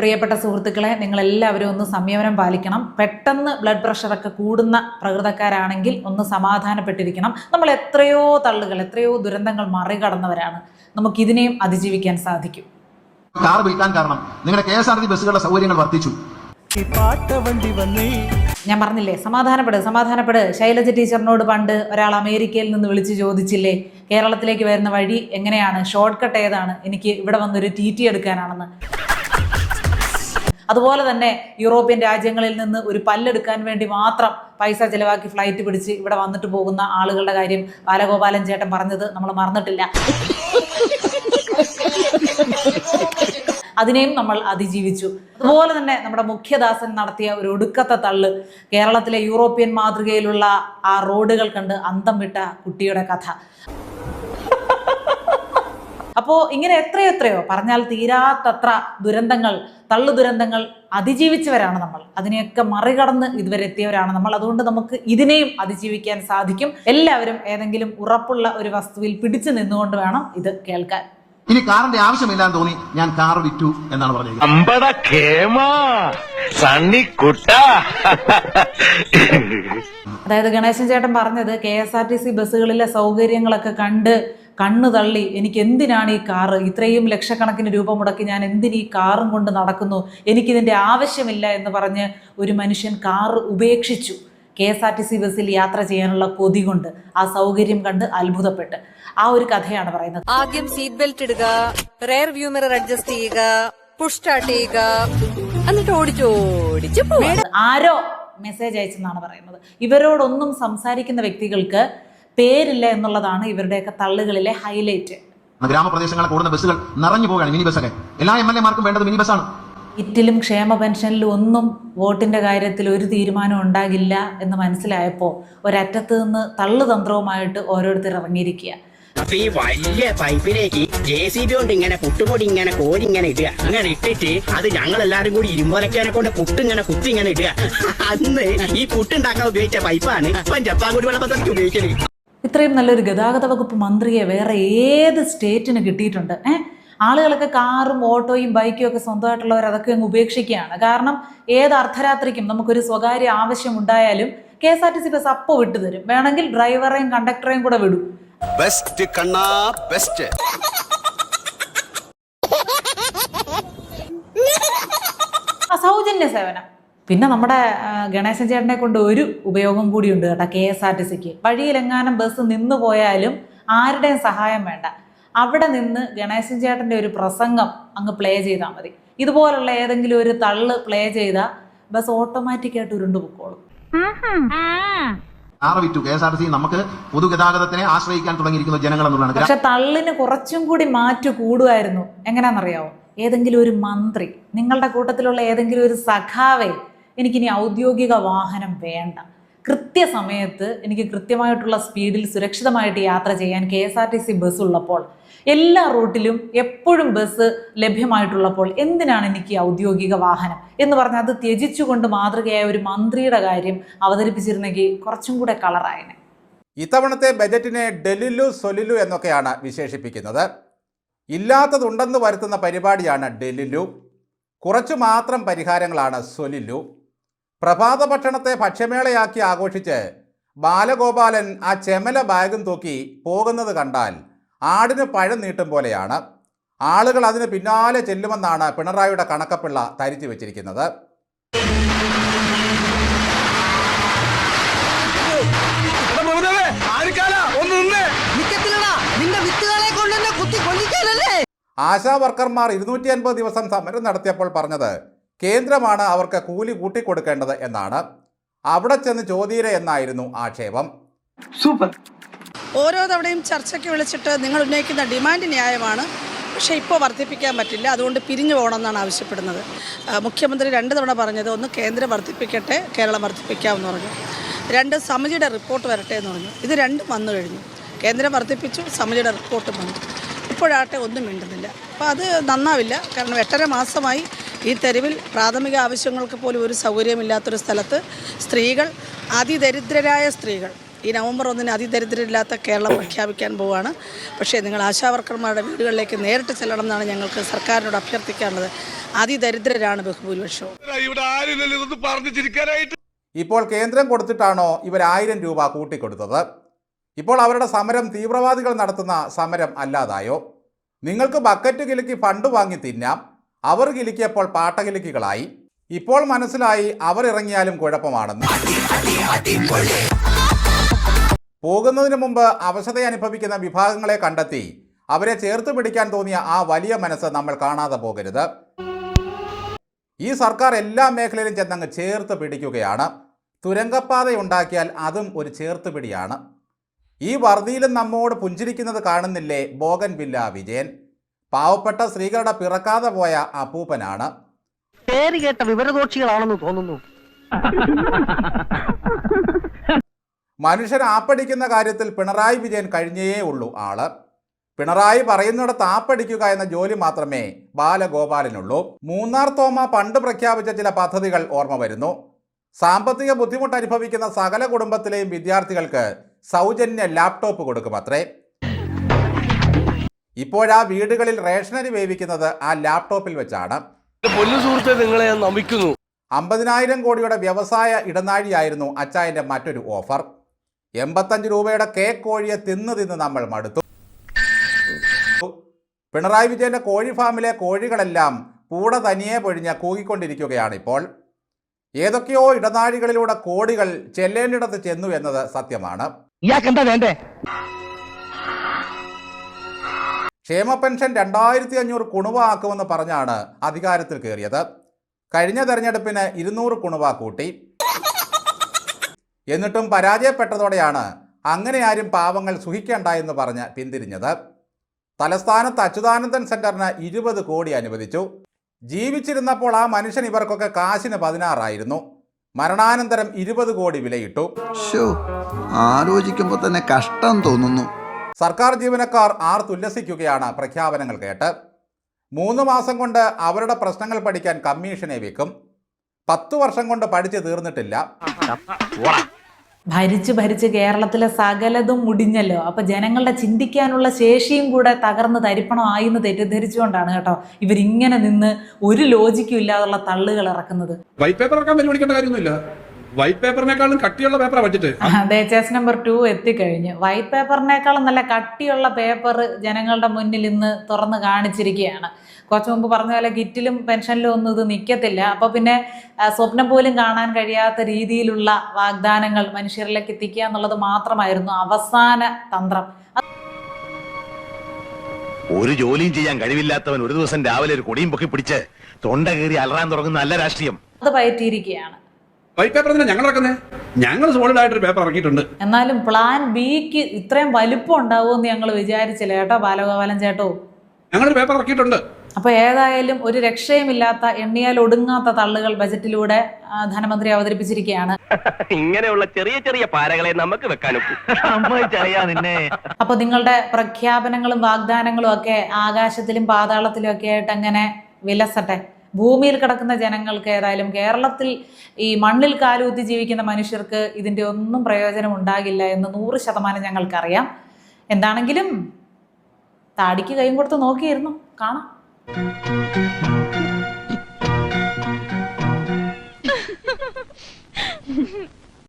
പ്രിയപ്പെട്ട സുഹൃത്തുക്കളെ നിങ്ങൾ എല്ലാവരും ഒന്ന് സംയമനം പാലിക്കണം. പെട്ടെന്ന് ബ്ലഡ് പ്രഷറൊക്കെ കൂടുന്ന പ്രകൃതക്കാരാണെങ്കിൽ ഒന്ന് സമാധാനപ്പെട്ടിരിക്കണം. നമ്മൾ എത്രയോ തള്ളുകൾ എത്രയോ ദുരന്തങ്ങൾ മറികടന്നവരാണ്. നമുക്കിതിനെയും അതിജീവിക്കാൻ സാധിക്കും. കാർ വിൽക്കാൻ കാരണം നിങ്ങളുടെ കെ എസ് ആർ ടി ബസ്സുകളുടെ സൗകര്യങ്ങൾ വർദ്ധിച്ചു ഞാൻ പറഞ്ഞില്ലേ സമാധാനപ്പെട് സമാധാനപ്പെട്. ശൈലജ ടീച്ചറിനോട് പണ്ട് ഒരാൾ അമേരിക്കയിൽ നിന്ന് വിളിച്ച് ചോദിച്ചില്ലേ കേരളത്തിലേക്ക് വരുന്ന വഴി എങ്ങനെയാണ്? ഷോർട്ട് കട്ട് ഏതാണ്? എനിക്ക് ഇവിടെ വന്നൊരു ടി ടി എടുക്കാനാണെന്ന്. അതുപോലെ തന്നെ യൂറോപ്യൻ രാജ്യങ്ങളിൽ നിന്ന് ഒരു പല്ലെടുക്കാൻ വേണ്ടി മാത്രം പൈസ ചിലവാക്കി ഫ്ലൈറ്റ് പിടിച്ച് ഇവിടെ വന്നിട്ട് പോകുന്ന ആളുകളുടെ കാര്യം ബാലഗോപാലൻ ചേട്ടൻ പറഞ്ഞത് നമ്മൾ മറന്നിട്ടില്ല. അതിനെയും നമ്മൾ അതിജീവിച്ചു. അതുപോലെ തന്നെ നമ്മുടെ മുഖ്യദാസൻ നടത്തിയ ഒരു ഒടുക്കത്തെ തള്ള്. കേരളത്തിലെ യൂറോപ്യൻ മാതൃകയിലുള്ള ആ റോഡുകൾ കണ്ട് അന്തം വിട്ട കുട്ടിയുടെ കഥ. അപ്പോൾ ഇങ്ങനെ എത്രയോ എത്രയോ പറഞ്ഞാൽ തീരാത്തത്ര ദുരന്തങ്ങൾ തള്ളു ദുരന്തങ്ങൾ അതിജീവിച്ചവരാണ് നമ്മൾ. അതിനെയൊക്കെ മറികടന്ന് ഇതുവരെ എത്തിയവരാണ് നമ്മൾ. അതുകൊണ്ട് നമുക്ക് ഇതിനെയും അതിജീവിക്കാൻ സാധിക്കും. എല്ലാവരും ഏതെങ്കിലും ഉറപ്പുള്ള ഒരു വസ്തുവിൽ പിടിച്ചു നിന്നുകൊണ്ട് വേണം ഇത് കേൾക്കാൻ. ഇനി കാറിന്റെ ആവശ്യമില്ലാന്ന് തോന്നി ഞാൻ കാർ വിറ്റു എന്നാണ് പറഞ്ഞത്. അമ്പട കേമാ സണ്ണി കുട്ട. അതായത് ഗണേശൻ ചേട്ടൻ പറഞ്ഞത് K S R T C ബസ്സുകളിലെ സൗകര്യങ്ങളൊക്കെ കണ്ട് കണ്ണു തള്ളി എനിക്ക് എന്തിനാണ് ഈ കാറ്? ഇത്രയും ലക്ഷക്കണക്കിന് രൂപ മുടക്കി ഞാൻ എന്തിന് ഈ കാറും കൊണ്ട് നടക്കുന്നു? എനിക്കിതിന്റെ ആവശ്യമില്ല എന്ന് പറഞ്ഞ് ഒരു മനുഷ്യൻ കാറ് ഉപേക്ഷിച്ചു. K S R T C ബസ്സിൽ യാത്ര ചെയ്യാനുള്ള കൊതി കൊണ്ട് ആ സൗകര്യം കണ്ട് അത്ഭുതപ്പെട്ട്. ആ ഒരു കഥയാണ് പറയുന്നത്. ആദ്യം സീറ്റ് ബെൽറ്റ് ഇടുക റെയർ വ്യൂ മിറർ അഡ്ജസ്റ്റ് ചെയ്യുക പുഷ് സ്റ്റാർട്ട് ചെയ്യുക എന്നിട്ട് ഓടിച്ചോടിച്ച് ആരോ മെസ്സേജ് അയച്ചെന്നാണ് പറയുന്നത്. ഇവരോടൊന്നും സംസാരിക്കുന്ന വ്യക്തികൾക്ക് പേരില്ല എന്നുള്ളതാണ് ഇവരുടെയൊക്കെ തള്ളുകളിലെ ഹൈലൈറ്റ് ഗ്രാമപ്രദേശങ്ങളെ കൂടുന്ന ബസ്സുകൾ നിറഞ്ഞു പോവുകയാണ് മിനി ബസ്സൊക്കെ എല്ലാ എം എൽ എമാർക്കും വേണ്ടത് മിനി ബസ്സാണ് ഇറ്റിലും ക്ഷേമ പെൻഷനിലും ഒന്നും വോട്ടിന്റെ കാര്യത്തിൽ ഒരു തീരുമാനം ഉണ്ടാകില്ല എന്ന് മനസ്സിലായപ്പോൾ ഒരറ്റത്ത് നിന്ന് തള്ളുതന്ത്രവുമായിട്ട് ഓരോരുത്തർ ഇറങ്ങിയിരിക്കുക. അപ്പൊ ഈ വലിയ പൈപ്പിലേക്ക് ജെ സി ബി കൊണ്ട് ഇങ്ങനെ പുട്ടുപൊടി ഇങ്ങനെ കോരി ഇങ്ങനെ ഇടുക. അങ്ങനെ ഇട്ടിട്ട് അത് ഞങ്ങൾ എല്ലാരും കൂടി ഇരുമ്പോലക്കാനെ കൊണ്ട് പുട്ട് ഇങ്ങനെ കുത്തി ഇങ്ങനെ ഇടുക. അന്ന് ഈ പുട്ടുണ്ടാക്കാൻ ഉപയോഗിച്ച പൈപ്പാണ് ഇപ്പം ജപ്പാൻകുടി വെള്ളപ്പത്തൊക്കെ ഉപയോഗിക്കൽ. ഇത്രയും നല്ലൊരു ഗതാഗത വകുപ്പ് മന്ത്രിയെ വേറെ ഏത് സ്റ്റേറ്റിന് കിട്ടിയിട്ടുണ്ട് ഏഹ് ആളുകളൊക്കെ കാറും ഓട്ടോയും ബൈക്കും ഒക്കെ സ്വന്തമായിട്ടുള്ളവർ അതൊക്കെ അങ്ങ് ഉപേക്ഷിക്കുകയാണ്. കാരണം ഏത് അർദ്ധരാത്രിക്കും നമുക്കൊരു സ്വകാര്യ ആവശ്യം ഉണ്ടായാലും K S R T C bus അപ്പോൾ വിട്ടുതരും വേണമെങ്കിൽ ഡ്രൈവറേയും കണ്ടക്ടറേയും കൂടെ വിടും. ബെസ്റ്റ് കണ്ണാ ബെസ്റ്റ് സൗജന്യ സേവനം. പിന്നെ നമ്മുടെ ഗണേശൻ ചേട്ടനെ കൊണ്ട് ഒരു ഉപയോഗം കൂടിയുണ്ട് കേട്ടോ കെ എസ് ആർ ടി സിക്ക്. വഴിയിലെങ്ങാനും ബസ് നിന്നു പോയാലും ആരുടെയും സഹായം വേണ്ട. അവിടെ നിന്ന് ഗണേശൻ ചേട്ടന്റെ ഒരു പ്രസംഗം അങ്ങ് പ്ലേ ചെയ്താൽ മതി. ഇതുപോലുള്ള ഏതെങ്കിലും ഒരു തള്ള് പ്ലേ ചെയ്താൽ ബസ് ഓട്ടോമാറ്റിക്കായിട്ട് ഉരുണ്ടു പൊക്കോളും. വിറ്റു. കെ എസ് ആർ സി നമുക്ക് പൊതുഗതാഗതത്തിനെ ആശ്രയിക്കാൻ തുടങ്ങിയിരിക്കുന്ന ജനങ്ങൾ എന്നുള്ളതാണ്. പക്ഷെ തള്ളിന് കുറച്ചും കൂടി മാറ്റു കൂടുമായിരുന്നു. എങ്ങനെയാണെന്നറിയാവോ? ഏതെങ്കിലും ഒരു മന്ത്രി നിങ്ങളുടെ കൂട്ടത്തിലുള്ള ഏതെങ്കിലും ഒരു സഖാവേ എനിക്കിനി ഔദ്യോഗിക വാഹനം വേണ്ട. കൃത്യസമയത്ത് എനിക്ക് കൃത്യമായിട്ടുള്ള സ്പീഡിൽ സുരക്ഷിതമായിട്ട് യാത്ര ചെയ്യാൻ K S R T C bus ഉള്ളപ്പോൾ എല്ലാ റൂട്ടിലും എപ്പോഴും ബസ് ലഭ്യമായിട്ടുള്ളപ്പോൾ എന്തിനാണ് എനിക്ക് ഔദ്യോഗിക വാഹനം? എന്ന് പറഞ്ഞാൽ അത് ത്യജിച്ചുകൊണ്ട് മാതൃകയായ ഒരു മന്ത്രിയുടെ കാര്യം അവതരിപ്പിച്ചിരുന്നെങ്കിൽ കുറച്ചും കൂടെ കളറായനെ ഇത്തവണത്തെ ബജറ്റിനെ ഡെലിലു സൊലിലു എന്നൊക്കെയാണ് വിശേഷിപ്പിക്കുന്നത്. ഇല്ലാത്തതുണ്ടെന്ന് വരുത്തുന്ന പരിപാടിയാണ് ഡെലിലു. കുറച്ചു മാത്രം പരിഹാരങ്ങളാണ് സൊലിലു. പ്രഭാത ഭക്ഷണത്തെ ഭക്ഷ്യമേളയാക്കി ആഘോഷിച്ച് ബാലഗോപാലൻ ആ ചെമല ബാഗും തൂക്കി പോകുന്നത് കണ്ടാൽ ആടിന് പഴം നീട്ടും പോലെയാണ്. ആളുകൾ അതിന് പിന്നാലെ ചെല്ലുമെന്നാണ് പിണറായിയുടെ കണക്കപ്പിള്ള തരിച്ചു വെച്ചിരിക്കുന്നത്. ആശാ വർക്കർമാർ ഇരുന്നൂറ്റി അൻപത് ദിവസം സമരം നടത്തിയപ്പോൾ പറഞ്ഞത് കേന്ദ്രമാണ് അവർക്ക് കൂലി കൂട്ടിക്കൊടുക്കേണ്ടത് എന്നാണ്. അവിടെ ചെന്ന് ചോദ്യര എന്നായിരുന്നു ആക്ഷേപം. സൂപ്പർ. ഓരോ തവണയും ചർച്ചയ്ക്ക് വിളിച്ചിട്ട് നിങ്ങൾ ഉന്നയിക്കുന്ന ഡിമാൻഡ് ന്യായമാണ്. പക്ഷേ ഇപ്പോൾ വർദ്ധിപ്പിക്കാൻ പറ്റില്ല. അതുകൊണ്ട് പിരിഞ്ഞു പോകണമെന്നാണ് ആവശ്യപ്പെടുന്നത്. മുഖ്യമന്ത്രി രണ്ട് തവണ പറഞ്ഞത് ഒന്ന് കേന്ദ്രം വർദ്ധിപ്പിക്കട്ടെ കേരളം വർദ്ധിപ്പിക്കാമെന്ന് പറഞ്ഞു. രണ്ട് സമിതിയുടെ റിപ്പോർട്ട് വരട്ടെ എന്ന് പറഞ്ഞു. ഇത് രണ്ടും വന്നു കഴിഞ്ഞു. കേന്ദ്രം വർദ്ധിപ്പിച്ചു സമിതിയുടെ റിപ്പോർട്ടും വന്നു. ഇപ്പോഴാട്ടെ ഒന്നും മിണ്ടുന്നില്ല. അപ്പോൾ അത് നന്നാവില്ല. കാരണം എട്ടര മാസമായി ഈ തെരുവിൽ പ്രാഥമിക ആവശ്യങ്ങൾക്ക് പോലും ഒരു സൗകര്യമില്ലാത്തൊരു സ്ഥലത്ത് സ്ത്രീകൾ അതിദരിദ്രരായ സ്ത്രീകൾ. ഈ നവംബർ ഒന്നിന് അതിദരിദ്രരില്ലാത്ത കേരളം പ്രഖ്യാപിക്കാൻ പോവുകയാണ് പക്ഷേ നിങ്ങൾ ആശാവർക്കർമാരുടെ വീടുകളിലേക്ക് നേരിട്ട് ചെല്ലണം എന്നാണ് ഞങ്ങൾക്ക് സർക്കാരിനോട് അഭ്യർത്ഥിക്കാനുള്ളത്. അതിദരിദ്രരാണ് ബഹുഭൂരിപക്ഷവും. ഇപ്പോൾ കേന്ദ്രം കൊടുത്തിട്ടാണോ ഇവർ ആയിരം രൂപ കൂട്ടിക്കൊടുത്തത്? ഇപ്പോൾ അവരുടെ സമരം തീവ്രവാദികൾ നടത്തുന്ന സമരം അല്ലാതായോ? നിങ്ങൾക്ക് ബക്കറ്റ് കിലുക്കി ഫണ്ട് വാങ്ങി തിന്നാം. അവർ കിലുക്കിയപ്പോൾ പാട്ടകിലുക്കികളായി. ഇപ്പോൾ മനസ്സിലായി അവർ ഇറങ്ങിയാലും കുഴപ്പമാണെന്ന്. പോകുന്നതിന് മുമ്പ് അവശത അനുഭവിക്കുന്ന വിഭാഗങ്ങളെ കണ്ടെത്തി അവരെ ചേർത്ത് പിടിക്കാൻ തോന്നിയ ആ വലിയ മനസ്സ് നമ്മൾ കാണാതെ പോകരുത്. ഈ സർക്കാർ എല്ലാ മേഖലയിലും ചെന്നങ്ങ് ചേർത്ത് പിടിക്കുകയാണ്. തുരങ്കപ്പാതയുണ്ടാക്കിയാൽ അതും ഒരു ചേർത്ത് പിടിയാണ്. ഈ വർദ്ധിയിലും നമ്മോട് പുഞ്ചിരിക്കുന്നത് കാണുന്നില്ലേ ബോഗൻ വിജയൻ? പാവപ്പെട്ട സ്ത്രീകളുടെ പിറക്കാതെ പോയ അപ്പൂപ്പനാണ്. പേര് കേട്ട വിവരദോക്ഷികളാണെന്ന് തോന്നുന്നു. മനുഷ്യൻ ആപ്പടിക്കുന്ന കാര്യത്തിൽ പിണറായി വിജയൻ കഴിഞ്ഞേ ഉള്ളൂ ആൾ. പിണറായി പറയുന്നിടത്ത് ആപ്പടിക്കുക എന്ന ജോലി മാത്രമേ ബാലഗോപാലനുള്ളൂ. മൂന്നാർ തോമ പണ്ട് പ്രഖ്യാപിച്ച ചില പദ്ധതികൾ ഓർമ്മ വരുന്നു. സാമ്പത്തിക ബുദ്ധിമുട്ട് അനുഭവിക്കുന്ന സകല കുടുംബത്തിലെയും വിദ്യാർത്ഥികൾക്ക് സൗജന്യ ലാപ്ടോപ്പ് കൊടുക്കുമത്രേ. ഇപ്പോഴാ വീടുകളിൽ റേഷനരി വേവിക്കുന്നത് ആ ലാപ്ടോപ്പിൽ വെച്ചാണ്. നിങ്ങളെ ഞാൻ നമിക്കുന്നു. അമ്പതിനായിരം കോടിയുടെ വ്യവസായ ഇടനാഴിയായിരുന്നു അച്ചായന്റെ മറ്റൊരു ഓഫർ. എൺപത്തഞ്ച് രൂപയുടെ കേക്ക് കോഴിയെ തിന്ന് തിന്ന് നമ്മൾ മടുത്തു. പിണറായി വിജയന്റെ കോഴി ഫാമിലെ കോഴികളെല്ലാം പൂട തനിയെ പൊഴിഞ്ഞ് കൂകിക്കൊണ്ടിരിക്കുകയാണ് ഇപ്പോൾ. ഏതൊക്കെയോ ഇടനാഴികളിലൂടെ കോടികൾ ചെല്ലേണ്ടിടത്ത് ചെന്നു എന്നത് സത്യമാണ്. ഇയാൾക്ക് എന്താ വേണ്ടേ? ക്ഷേമ പെൻഷൻ രണ്ടായിരത്തി അഞ്ഞൂറ് കുണുവാക്കുമെന്ന് പറഞ്ഞാണ് അധികാരത്തിൽ കയറിയത്. കഴിഞ്ഞ തെരഞ്ഞെടുപ്പിന് ഇരുന്നൂറ് കുണുവ കൂട്ടി. എന്നിട്ടും പരാജയപ്പെട്ടതോടെയാണ് അങ്ങനെ ആരും പാവങ്ങൾ സുഖിക്കേണ്ട എന്ന് പറഞ്ഞ് പിന്തിരിഞ്ഞത്. തലസ്ഥാനത്ത് അച്യുതാനന്ദൻ സെന്ററിന് ഇരുപത് കോടി അനുവദിച്ചു. ജീവിച്ചിരുന്നപ്പോൾ ആ മനുഷ്യൻ ഇവർക്കൊക്കെ കാശിന് പതിനാറായിരുന്നു. മരണാനന്തരം ഇരുപത് കോടി വിലയിട്ടു. ആലോചിക്കുമ്പോൾ തന്നെ കഷ്ടം തോന്നുന്നു. സർക്കാർ ജീവനക്കാർ ആർ തുല്ലസിക്കുകയാണ് പ്രഖ്യാപനങ്ങൾ കേട്ട്. മൂന്ന് മാസം കൊണ്ട് അവരുടെ പ്രശ്നങ്ങൾ പഠിക്കാൻ കമ്മീഷനെ വെക്കും. പത്തു വർഷം കൊണ്ട് പഠിച്ചു തീർന്നിട്ടില്ല. ഭരിച്ചു ഭരിച്ച് കേരളത്തിലെ സകലതും മുടിഞ്ഞല്ലോ. അപ്പൊ ജനങ്ങളുടെ ചിന്തിക്കാനുള്ള ശേഷിയും കൂടെ തകർന്ന് തരിപ്പണമായി എന്ന് തെറ്റിദ്ധരിച്ചുകൊണ്ടാണ് കേട്ടോ ഇവരിങ്ങനെ നിന്ന് ഒരു ലോജിക്കും ഇല്ലാതുള്ള തള്ളുകൾ ഇറക്കുന്നത്. വൈറ്റ് പേപ്പർ പേപ്പറിനേക്കാളും കട്ടിയുള്ള പേപ്പറാ ബഡ്ജറ്റ് അതെ ചേസ് നമ്പർ ടു എത്തിക്കഴിഞ്ഞു. വൈറ്റ് പേപ്പറിനേക്കാളും നല്ല കട്ടിയുള്ള പേപ്പർ ജനങ്ങളുടെ മുന്നിൽ ഇന്ന് തുറന്ന് കാണിച്ചിരിക്കുകയാണ്. കുറച്ച് മുമ്പ് പറഞ്ഞ പോലെ കിറ്റിലും പെൻഷനിലും ഒന്നും ഇത് നിൽക്കത്തില്ല അപ്പോൾ പിന്നെ സ്വപ്നം പോലും കാണാൻ കഴിയാത്ത രീതിയിലുള്ള വാഗ്ദാനങ്ങൾ മനുഷ്യരിലേക്ക് എത്തിക്കുക എന്നുള്ളത് മാത്രമായിരുന്നു അവസാന തന്ത്രം. ഒരു ജോലിയും ചെയ്യാൻ കഴിവില്ലാത്തവൻ ഒരു ദിവസം രാവിലെ ഒരു കൊടിയും പൊക്കി പിടിച്ച് തൊണ്ട കയറി അലറാൻ തുടങ്ങുന്ന നല്ല രാഷ്ട്രീയം. അത് പയറ്റിയിരിക്കുകയാണ്. വൈറ്റ് പേപ്പർ തന്നെ ഞങ്ങൾ ഇറക്കുന്നത് ഞങ്ങൾ സോളിഡ് ആയിട്ടൊരു പേപ്പർ ഇറക്കിയിട്ടുണ്ട്. എന്നാലും പ്ലാൻ ബിക്ക് ഇത്രയും വലിപ്പം ഉണ്ടാവുമെന്ന് ഞങ്ങൾ വിചാരിച്ചില്ല കേട്ടോ ബാലഗോപാലൻ ചേട്ടോ. ഞങ്ങളൊരു പേപ്പർ ഇറക്കിയിട്ടുണ്ട്. അപ്പോൾ ഏതായാലും ഒരു രക്ഷയുമില്ലാത്ത എണ്ണിയാൽ ഒടുങ്ങാത്ത തള്ളുകൾ ബജറ്റിലൂടെ ധനമന്ത്രി അവതരിപ്പിച്ചിരിക്കുകയാണ്. ഇങ്ങനെയുള്ള ചെറിയ ചെറിയ പാരകളെ നമുക്ക് വെക്കാനും അപ്പൊ നിന്നെ. അപ്പോൾ നിങ്ങളുടെ പ്രഖ്യാപനങ്ങളും വാഗ്ദാനങ്ങളും ഒക്കെ ആകാശത്തിലും പാതാളത്തിലും ഒക്കെ ആയിട്ട് അങ്ങനെ വിലസട്ടെ. ഭൂമിയിൽ കിടക്കുന്ന ജനങ്ങൾക്ക് ഏതായാലും കേരളത്തിൽ ഈ മണ്ണിൽ കാലൂത്തി ജീവിക്കുന്ന മനുഷ്യർക്ക് ഇതിന്റെ ഒന്നും പ്രയോജനം ഉണ്ടാകില്ല എന്ന് നൂറ് ശതമാനം ഞങ്ങൾക്കറിയാം. എന്താണെങ്കിലും താടിക്ക് കൈയും കൊടുത്ത് നോക്കിയിരുന്നു. കാണാം.